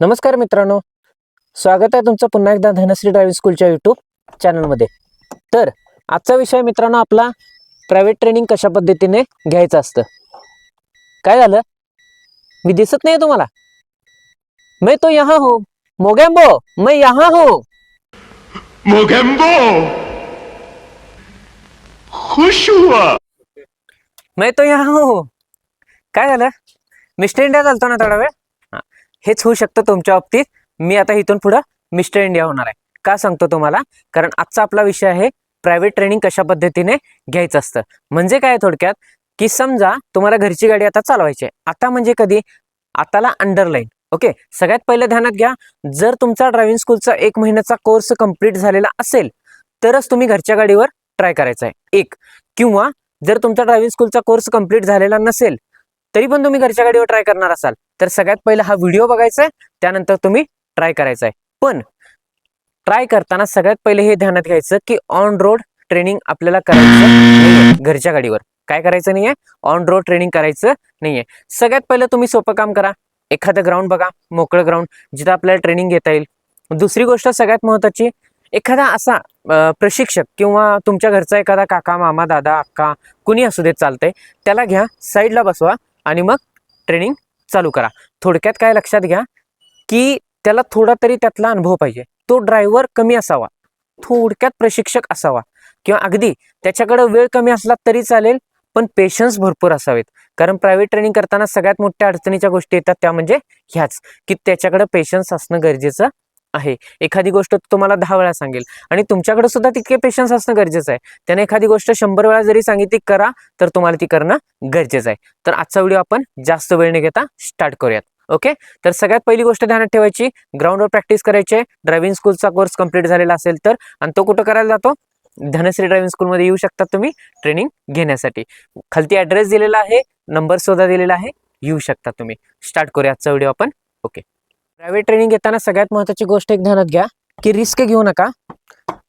नमस्कार मित्रांनो. स्वागत आहे तुमचं पुन्हा एकदा धनश्री ड्रायव्हिंग स्कूलच्या यूट्यूब चॅनलमध्ये तर आजचा विषय मित्रांनो आपला प्रायव्हेट ट्रेनिंग कशा पद्धतीने घ्यायचं असतं. काय झालं? मी दिसत नाही तुम्हाला. मैं तो यहाँ हो. मोगॅम्बो मैं यहाँ हो. मोगेम्बो! खुश हुआ! मैं तो यहाँ हो. काय झालं? मिस्टर इंडिया चालतो ना थोडा वेळ. हेच होऊ शकतं तुमच्या बाबतीत. मी आता इथून पुढं मिस्टर इंडिया होणार आहे. का सांगतो तुम्हाला? कारण आजचा आपला विषय आहे प्रायव्हेट ट्रेनिंग कशा पद्धतीने घ्यायचं असतं. म्हणजे काय थोडक्यात की समजा तुम्हाला घरची गाडी आता चालवायची आहे. आता म्हणजे कधी? आताला अंडरलाईन ओके? सगळ्यात पहिलं ध्यानात घ्या. जर तुमचा ड्रायव्हिंग स्कूलचा एक महिन्याचा कोर्स कंप्लीट झालेला असेल तरच तुम्ही घरच्या गाडीवर ट्राय करायचा आहे. एक. किंवा जर तुमचा ड्रायव्हिंग स्कूलचा कोर्स कंप्लीट झालेला नसेल तरी पण तुम्ही घरच्या गाडीवर ट्राय करणार असाल. तर सगळ्यात पहिला हा व्हिडिओ बघायचा आहे त्यानंतर तुम्ही ट्राय करायचा आहे. पण ट्राय करताना सगळ्यात पहिले हे ध्यानात घ्यायचं की ऑन रोड ट्रेनिंग आपल्याला करायचं घरच्या गाडीवर. काय करायचं नाहीये? ऑन रोड ट्रेनिंग करायचं नाहीये. सगळ्यात पहिलं तुम्ही सोपं काम करा. एखादं ग्राउंड बघा मोकळं ग्राउंड जिथं आपल्याला ट्रेनिंग घेता येईल. दुसरी गोष्ट सगळ्यात महत्त्वाची एखादा असा प्रशिक्षक किंवा तुमच्या घरचा एखादा काका मामा दादा अक्का कुणी असू देत चालतंय त्याला घ्या साईडला बसवा. आणि मग ट्रेनिंग चालू करा. थोडक्यात काय लक्षात घ्या की त्याला थोडा तरी त्यातला अनुभव पाहिजे. तो ड्रायव्हर कमी असावा. थोडक्यात प्रशिक्षक असावा. किंवा अगदी त्याच्याकडे वेळ कमी असला तरी चालेल पण पेशन्स भरपूर असावेत. कारण प्रायव्हेट ट्रेनिंग करताना सगळ्यात मोठ्या अडचणीच्या गोष्टी येतात त्या म्हणजे ह्याच की त्याच्याकडे पेशन्स असणं गरजेचं आहे. एखादी गोष्ट तुम्हाला दहा वेळा सांगेल. आणि तुमच्याकडे सुद्धा तितके पेशन्स असणं गरजेचं आहे. त्याने एखादी गोष्ट शंभर वेळा जरी सांगितली करा तर तुम्हाला ती करणं गरजेचं आहे. तर आजचा व्हिडिओ आपण जास्त वेळ न घेता स्टार्ट करूयात. ओके तर सगळ्यात पहिली गोष्ट ध्यानात ठेवायची ग्राउंडवर प्रॅक्टिस करायची आहे. ड्रायव्हिंग स्कूलचा कोर्स कंप्लीट झालेला असेल तर आणि तो कुठं करायला जातो? धनश्री ड्रायव्हिंग स्कूलमध्ये येऊ शकतात तुम्ही ट्रेनिंग घेण्यासाठी. खालती ॲड्रेस दिलेला आहे नंबर सुद्धा दिलेला आहे येऊ शकता तुम्ही. स्टार्ट करूया आजचा व्हिडिओ आपण. ओके प्रायव्हेट ट्रेनिंग घेताना सगळ्यात महत्त्वाची गोष्ट एक ध्यानात घ्या की रिस्क घेऊ नका.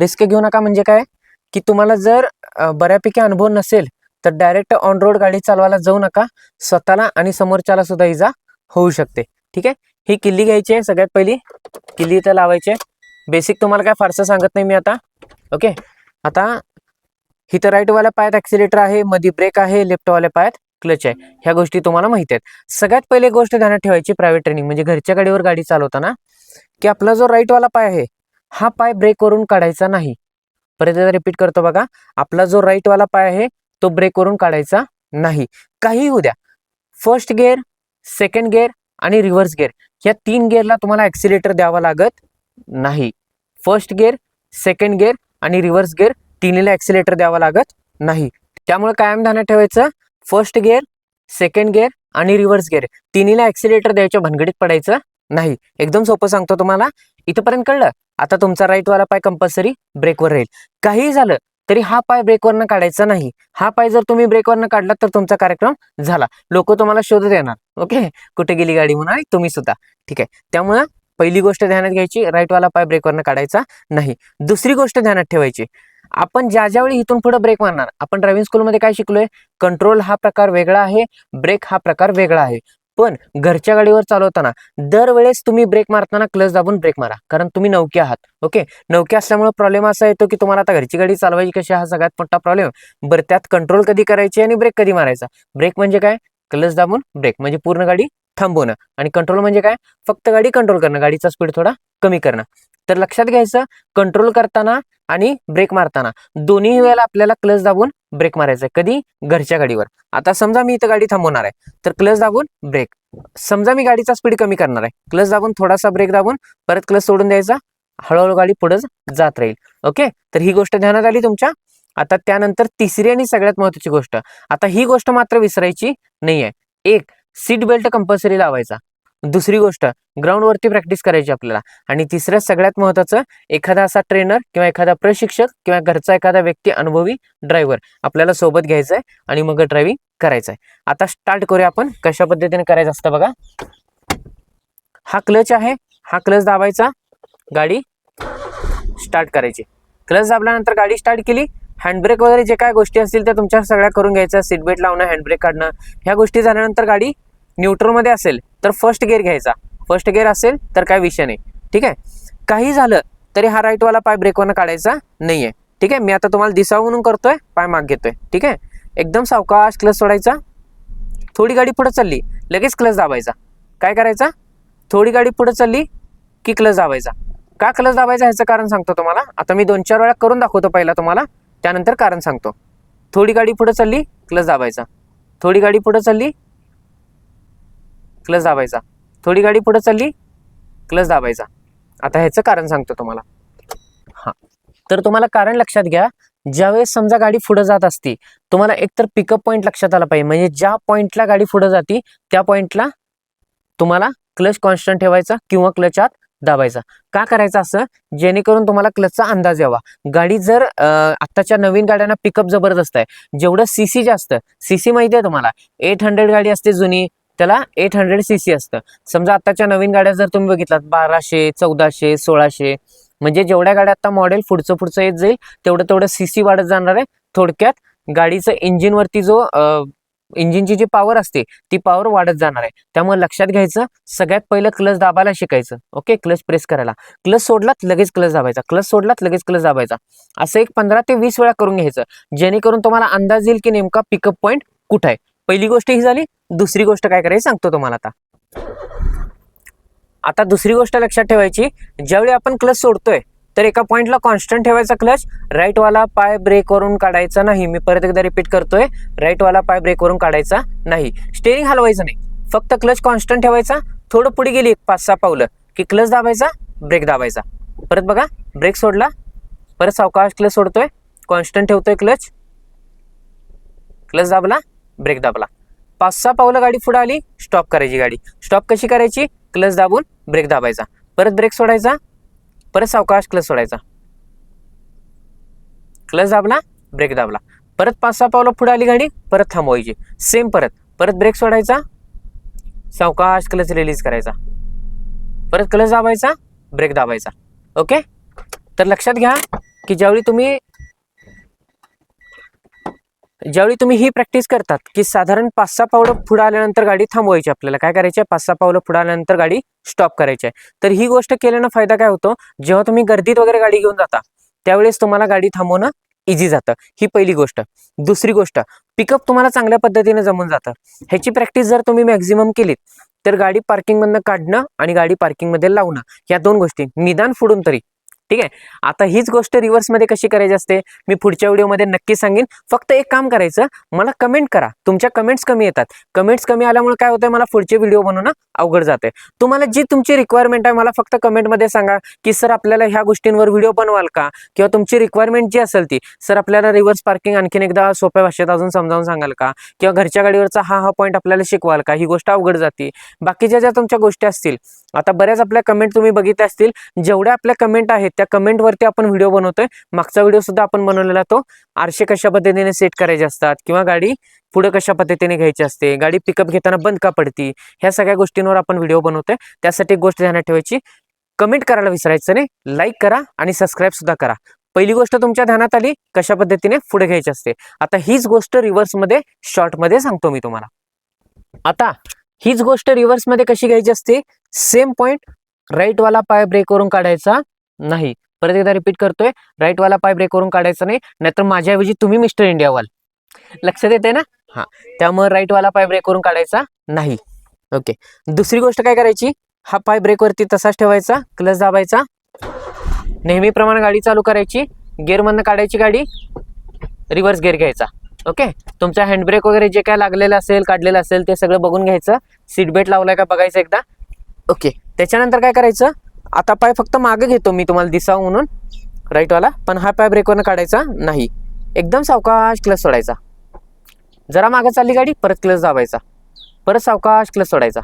रिस्क घेऊ नका म्हणजे काय? की तुम्हाला जर बऱ्यापैकी अनुभव नसेल तर डायरेक्ट ऑन रोड गाडी चालवायला जाऊ नका. स्वतःला आणि समोरच्याला सुद्धा इजा होऊ शकते. ठीक आहे? ही किल्ली घ्यायची आहे सगळ्यात पहिली. किल्ली इथं लावायची आहे. बेसिक तुम्हाला काय फारसं सांगत नाही मी आता. ओके आता इथं राईटवाल्या पायात ॲक्सिलेटर आहे मध्ये ब्रेक आहे लेफ्टवाल्या पायात. क्लच आहे. ह्या गोष्टी तुम्हाला माहिती आहेत. सगळ्यात पहिले गोष्ट ध्यानात ठेवायची प्रायव्हेट ट्रेनिंग म्हणजे घरच्या गाडीवर गाडी चालवताना की आपला जो राईटवाला पाय आहे हा पाय ब्रेकवरून काढायचा नाही. परत एकदा रिपीट करतो बघा. आपला जो राईटवाला पाय आहे तो ब्रेकवरून काढायचा नाही. काही होऊ द्या. फर्स्ट गिअर सेकंड गिअर आणि रिव्हर्स गिअर या तीन गिअरला तुम्हाला ॲक्सिलेटर द्यावा लागत नाही. फर्स्ट गिअर सेकंड गिअर आणि रिव्हर्स गिअर तिन्हीला ॲक्सिलेटर द्यावा लागत नाही. त्यामुळे कायम ध्यानात ठेवायचं फर्स्ट गिअर सेकंड गिअर आणि रिव्हर्स गिअर. तिन्हीला ॲक्सिलेटर द्यायच्या भानगडीत पडायचं नाही. एकदम सोपं सांगतो तुम्हाला. इथंपर्यंत कळलं? आता तुमचा राईटवाला पाय कंपल्सरी ब्रेकवर राहील. काहीही झालं तरी हा पाय ब्रेकवरनं काढायचा नाही. हा पाय जर तुम्ही ब्रेकवरनं काढला तर तुमचा कार्यक्रम झाला. लोक तुम्हाला शोधत येणार ओके? कुठे गेली गाडी म्हणून? आणि तुम्ही सुद्धा. ठीक आहे? त्यामुळं पहिली गोष्ट ध्यानात घ्यायची. राईटवाला पाय ब्रेकवरनं काढायचा नाही. दुसरी गोष्ट ध्यानात ठेवायची. आपण ज्या ज्यावेळी इथून पुढे ब्रेक मारणार आपण ड्रायव्हिंग स्कूलमध्ये काय शिकलोय? कंट्रोल हा प्रकार वेगळा आहे ब्रेक हा प्रकार वेगळा आहे. पण घरच्या गाडीवर चालवताना दरवेळेस तुम्ही ब्रेक मारताना क्लच दाबून ब्रेक मारा कारण तुम्ही नौके आहात ओके नौके असल्यामुळे प्रॉब्लेम असा येतो की तुम्हाला आता घरची गाडी चालवायची कशी हा सगळ्यात मोठा प्रॉब्लेम बरं त्यात कंट्रोल कधी करायची आणि ब्रेक कधी मारायचा? ब्रेक म्हणजे काय? क्लच दाबून ब्रेक म्हणजे पूर्ण गाडी थांबवणं. आणि कंट्रोल म्हणजे काय? फक्त गाडी कंट्रोल करणं गाडीचा स्पीड थोडा कमी करणं. तर लक्षात घ्यायचं कंट्रोल करताना आणि ब्रेक मारताना. दोन्ही वेळेला आपल्याला क्लच दाबून ब्रेक मारायचा आहे कधी? घरच्या गाडीवर. आता समजा मी इथं गाडी थांबवणार आहे. तर क्लच दाबून ब्रेक समजा मी गाडीचा स्पीड कमी करणार आहे. क्लच दाबून थोडासा ब्रेक दाबून परत क्लच सोडून द्यायचा. हळूहळू गाडी पुढे जात राहील. ओके? तर ही गोष्ट ध्यानात आली तुमच्या? आता त्यानंतर तिसरी आणि सगळ्यात महत्वाची गोष्ट. आता ही गोष्ट मात्र विसरायची नाहीये. एक सीट बेल्ट कंपल्सरी लावायचा. दुसरी गोष्ट ग्राउंडवरती प्रॅक्टिस करायची आपल्याला. आणि तिसरं सगळ्यात महत्वाचं एखादा असा ट्रेनर किंवा एखादा प्रशिक्षक किंवा घरचा एखादा व्यक्ती अनुभवी ड्रायव्हर आपल्याला सोबत घ्यायचा आहे आणि मग ड्रायव्हिंग करायचं आहे आता स्टार्ट करूया आपण. कशा पद्धतीने करायचं असतं बघा. हा क्लच आहे. हा क्लच दाबायचा. गाडी स्टार्ट करायची. क्लच दाबल्यानंतर गाडी स्टार्ट केली. हँडब्रेक वगैरे जे काय गोष्टी असतील त्या तुमच्या सगळ्या करून घ्यायच्या सीट बेल्ट लावणं हँडब्रेक काढणं. ह्या गोष्टी झाल्यानंतर गाडी न्यूट्रलमध्ये असेल. तर फर्स्ट गेअर घ्यायचा. फर्स्ट गेअर असेल तर काय विषय नाही. ठीक आहे? काही झालं तरी हा राईटवाला पाय ब्रेकवरनं काढायचा नाही आहे ठीक आहे? मी आता तुम्हाला दिसावं म्हणून करतोय पाय माग घेतोय. ठीक आहे? एकदम सावकाश क्लच सोडायचा. थोडी गाडी पुढं चालली लगेच क्लच दाबायचा. काय करायचा? थोडी गाडी पुढं चालली की क्लच दाबायचा. का क्लच दाबायचा ह्याचं कारण सांगतो तुम्हाला. आता मी दोन चार वेळा करून दाखवतो पहिला तुम्हाला. त्यानंतर कारण सांगतो. थोडी गाडी पुढं चालली क्लच दाबायचा. थोडी गाडी पुढं चालली क्लच दाबायचा. थोडी गाडी पुढे चालली क्लच दाबायचा. आता ह्याचं कारण सांगतो तुम्हाला. हां. तर तुम्हाला कारण लक्षात घ्या ज्यावेळेस समजा गाडी पुढे जात असती तुम्हाला एकतर पिकअप पॉईंट लक्षात आला पाहिजे. म्हणजे ज्या पॉईंटला गाडी पुढे जाती त्या पॉईंटला तुम्हाला क्लच कॉन्स्टंट ठेवायचा किंवा क्लच आत दाबायचा. का करायचं असं? जेणेकरून तुम्हाला क्लचचा अंदाज यावा. गाडी जर आत्ताच्या नवीन गाड्यांना पिकअप जबरदस्त आहे. जेवढं सी सी जास्त सी सी माहिती आहे तुम्हाला. एट हंड्रेड गाडी असते जुनी. त्याला एट हंड्रेड सी सी असतं. समजा आत्ताच्या नवीन गाड्या जर तुम्ही बघितलात बाराशे चौदाशे सोळाशे म्हणजे जेवढ्या गाड्या आता मॉडेल पुढचं पुढचं येत जाईल तेवढं तेवढं सी सी वाढत जाणार आहे. थोडक्यात गाडीचं इंजिनवरती जो इंजिनची जी पॉवर असते ती पॉवर वाढत जाणार आहे. त्यामुळे लक्षात घ्यायचं सगळ्यात पहिलं क्लच दाबायला शिकायचं. ओके क्लच प्रेस करायला. क्लच सोडलात लगेच क्लच दाबायचा. क्लच सोडलात लगेच क्लच दाबायचा. असं एक पंधरा ते वीस वेळा करून घ्यायचं. जेणेकरून तुम्हाला अंदाज येईल की नेमका पिकअप पॉईंट कुठं आहे. पहिली गोष्ट ही झाली दुसरी गोष्ट काय करायची सांगतो तुम्हाला आता. आता दुसरी गोष्ट लक्षात ठेवायची ज्यावेळी आपण क्लच सोडतोय तर एका पॉइंटला कॉन्स्टंट ठेवायचा क्लच राईटवाला पाय ब्रेक वरून काढायचा नाही. मी परत एकदा रिपीट करतोय राईटवाला पाय ब्रेक वरून काढायचा नाही. स्टेरिंग हलवायचं नाही. फक्त क्लच कॉन्स्टंट ठेवायचा थोडं पुढे गेली एक पाच सहा पावलं की क्लच दाबायचा ब्रेक दाबायचा. परत बघा ब्रेक सोडला परत सावकाश क्लच सोडतोय कॉन्स्टंट ठेवतोय क्लच क्लच दाबला ब्रेक दाबला. पाच सहा पावलं गाडी पुढे आली स्टॉप करायची गाडी. स्टॉप कशी करायची? क्लच दाबून ब्रेक दाबायचा. परत ब्रेक सोडायचा? परत सावकाश क्लच सोडायचा. क्लच दाबला ब्रेक दाबला. परत पाच सहा पावलं पुढे आली गाडी परत थांबवायची. सेम परत. परत ब्रेक सोडायचा सावकाश क्लच रिलीज करायचा. परत क्लच दाबायचा ब्रेक दाबायचा. ओके तर लक्षात घ्या की ज्यावेळी तुम्ही ज्यावेळी तुम्ही ही प्रॅक्टिस करतात की साधारण पाच सहा पावलं पुढे आल्यानंतर गाडी थांबवायची आपल्याला. काय करायची आहे पाच सहा पावलं पुढे आल्यानंतर गाडी स्टॉप करायची आहे तर ही गोष्ट केल्यानं फायदा काय होतो? जेव्हा तुम्ही गर्दीत वगैरे गाडी घेऊन जाता त्यावेळेस तुम्हाला गाडी थांबवणं इझी जातं. ही पहिली गोष्ट. दुसरी गोष्ट पिकअप तुम्हाला चांगल्या पद्धतीने जमून जातं. ह्याची प्रॅक्टिस जर तुम्ही मॅक्झिमम केलीत तर गाडी पार्किंगमधनं काढणं आणि गाडी पार्किंगमध्ये लावणं या दोन गोष्टी. निदान फुडून तरी. ठीक आहे? आता हीच गोष्ट रिव्हर्समध्ये कशी करायची असते? मी पुढच्या व्हिडिओमध्ये नक्की सांगेन. फक्त एक काम करायचं मला कमेंट करा. तुमच्या कमेंट्स कमी येतात. कमेंट्स कमी आल्यामुळे काय होतंय? मला पुढचे व्हिडिओ बनवणं अवघड जाते तुम्हाला जी तुमची रिक्वायरमेंट आहे मला फक्त कमेंटमध्ये सांगा की सर आपल्याला ह्या गोष्टींवर व्हिडिओ बनवाल का? किंवा तुमची रिक्वायरमेंट जी असेल ती सर आपल्याला रिव्हर्स पार्किंग आणखीन एकदा सोप्या भाषेत अजून समजावून सांगाल का? किंवा घरच्या गाडीवरचा हा हा पॉईंट आपल्याला शिकवाल का? ही गोष्ट अवघड जाते. बाकीच्या ज्या तुमच्या गोष्टी असतील आता बऱ्याच आपल्या कमेंट तुम्ही बघितल्या असतील. जेवढ्या आपल्या कमेंट आहेत त्या कमेंटवरती आपण व्हिडिओ बनवतोय. मागचा व्हिडिओ सुद्धा आपण बनवलेला तो आरशे कशा पद्धतीने सेट करायचे असतात किंवा गाडी पुढे कशा पद्धतीने घ्यायची असते गाडी पिकअप घेताना बंद का पडती ह्या सगळ्या गोष्टींवर आपण व्हिडिओ बनवतोय. त्यासाठी एक गोष्ट ध्यानात ठेवायची कमेंट करायला विसरायचं नाही लाईक करा आणि सबस्क्राईब सुद्धा करा. पहिली गोष्ट तुमच्या ध्यानात आली कशा पद्धतीने पुढे घ्यायची असते. आता हीच गोष्ट रिव्हर्समध्ये शॉर्टमध्ये सांगतो मी तुम्हाला. आता हीच गोष्ट रिव्हर्समध्ये कशी घ्यायची असते? सेम पॉइंट राईटवाला पाय ब्रेक करून काढायचा नाही. परत एकदा रिपीट करतोय राईटवाला पाय ब्रेक करून काढायचा नाही नाहीतर माझ्याऐवजी तुम्ही मिस्टर इंडिया व्हाल. लक्षात येते ना? हा. त्यामुळे राईटवाला पाय ब्रेक करून काढायचा नाही. ओके दुसरी गोष्ट काय करायची? हा पाय ब्रेकवरती तसाच ठेवायचा क्लच दाबायचा. नेहमीप्रमाणे गाडी चालू करायची. गेअरमधनं काढायची गाडी रिव्हर्स गेअर घ्यायचा. ओके? तुमचा हँडब्रेक वगैरे जे काय लागलेलं असेल काढलेलं असेल ते सगळं बघून घ्यायचं. सीट बेल्ट लावलाय का बघायचं एकदा. ओके. त्याच्यानंतर काय करायचं? आता पाय फक्त मागे घेतो मी तुम्हाला दिसावं म्हणून. राईटवाला पण हा पाय ब्रेकवरनं काढायचा नाही. एकदम सावकाश क्लच सोडायचा. जरा मागं चालली गाडी परत क्लच दाबायचा. परत सावकाश क्लच सोडायचा.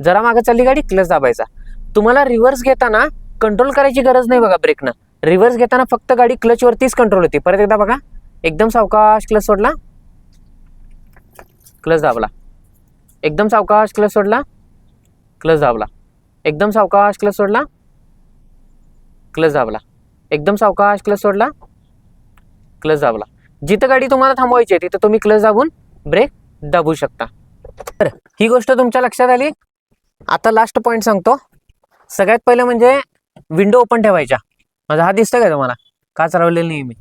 जरा मागं चालली गाडी क्लच दाबायचा. तुम्हाला रिव्हर्स घेताना कंट्रोल करायची गरज नाही बघा ब्रेकनं रिव्हर्स घेताना फक्त गाडी क्लचवरतीच कंट्रोल होती. परत एकदा बघा. एकदम सावकाश क्लच सोडला. क्लच दाबला. एकदम सावकाश क्लच सोडला. क्लच दाबला. एकदम सावकाश क्लच सोडला. क्लच दाबला. एकदम सावकाश क्लच सोडला. क्लच दाबला. जिथं गाडी तुम्हाला थांबवायची आहे तिथं तुम्ही क्लच दाबून ब्रेक दाबू शकता. तर ही गोष्ट तुमच्या लक्षात आली? आता लास्ट पॉईंट सांगतो. सगळ्यात पहिलं म्हणजे विंडो ओपन ठेवायच्या. माझा हा दिसतं का तुम्हाला? का चालवलेलं नाही मी?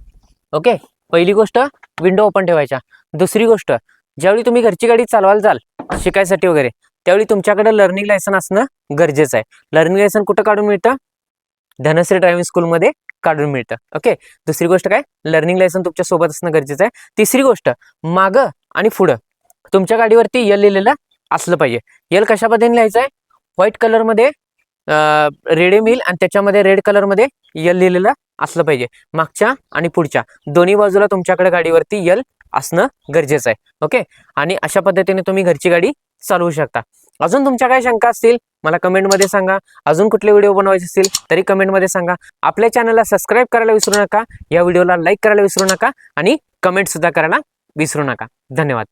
ओके पहिली गोष्ट विंडो ओपन ठेवायच्या. दुसरी गोष्ट ज्यावेळी तुम्ही घरची गाडी चालवायला जाल शिकायसाठी वगैरे त्यावेळी तुमच्याकडे लर्निंग लायसन असणं गरजेचं आहे. लर्निंग लायसन कुठं काढून मिळतं? धनश्री ड्रायव्हिंग स्कूलमध्ये काढून मिळतं. ओके दुसरी गोष्ट काय? लर्निंग लायसन तुमच्यासोबत असणं गरजेचं आहे. तिसरी गोष्ट मागं आणि पुढं. तुमच्या गाडीवरती यल लिहिलेलं असलं पाहिजे. यल कशा पद्धतीने लिहायचं आहे? व्हाईट कलरमध्ये रेडे मिल आणि त्याच्यामध्ये रेड कलरमध्ये यल लिहिलेलं असलं पाहिजे. मागच्या आणि पुढच्या. दोन्ही बाजूला तुमच्याकडे गाडीवरती यल असणं गरजेचं आहे. ओके आणि अशा पद्धतीने तुम्ही घरची गाडी चालवू शकता. अजून तुमच्या काय शंका असतील? मला कमेंटमध्ये सांगा. अजून कुठले व्हिडिओ बनवायचे असतील? तरी कमेंटमध्ये सांगा. आपल्या चॅनलला सबस्क्राईब करायला विसरू नका. या व्हिडिओला लाईक करायला विसरू नका. आणि कमेंटसुद्धा करायला विसरू नका. धन्यवाद.